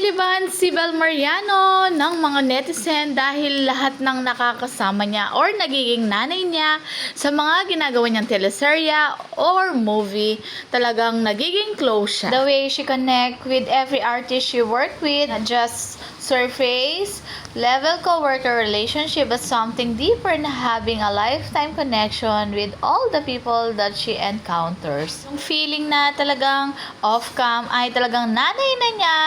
Nakikilaban si Bel Mariano ng mga netizen dahil lahat ng nakakasama niya or nagiging nanay niya sa mga ginagawa niyang teleserya or movie, talagang nagiging close siya. The way she connect with every artist she work with, not just surface, level co-worker relationship, but something deeper na having a lifetime connection with all the people that she encounters. Yung feeling na talagang off-cam ay talagang nanay na niya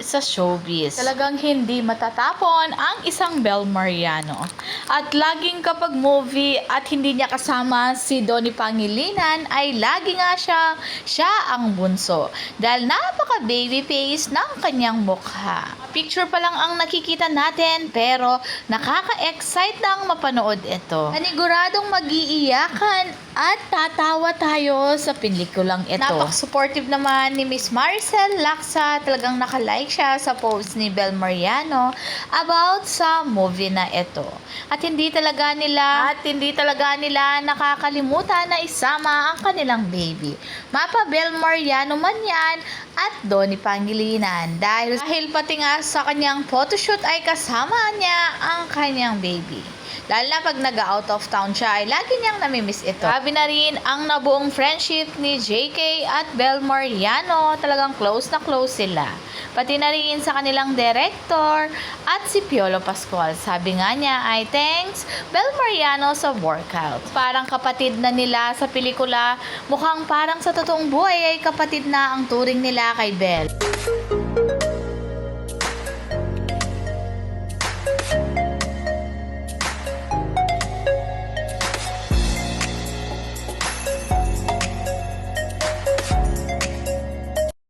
sa showbiz. Talagang hindi matatapon ang isang Bel Mariano. At laging kapag movie at hindi niya kasama si Donnie Pangilinan ay lagi nga siya, siya ang bunso. Dahil napaka baby face ng kanyang mukha. Picture pa lang ang nakikita natin pero nakaka-excite nang mapanood ito. Paniguradong mag-iiyakan at tatawa tayo sa pelikulang ito. Napak-supportive naman ni Miss Maricel Laksa. Talagang nakalike siya sa post ni Bel Mariano about sa movie na ito. At hindi talaga nila at hindi talaga nila nakakalimutan na isama ang kanilang baby. Mapa Bel Mariano man yan at Donnie Pangilinan dahil dahil pati nga sa kanyang photoshoot ay kasama niya ang kanyang baby. Lalo na pag nag-out of town siya ay lagi niyang namimiss ito. Grabe na rin ang nabuong friendship ni JK at Bel Mariano. Talagang close na close sila. Pati na rin sa kanilang director at si Piolo Pascual. Sabi nga niya ay thanks Bel Mariano sa workout. Parang kapatid na nila sa pelikula. Mukhang parang sa totoong buhay ay kapatid na ang turing nila kay Bel.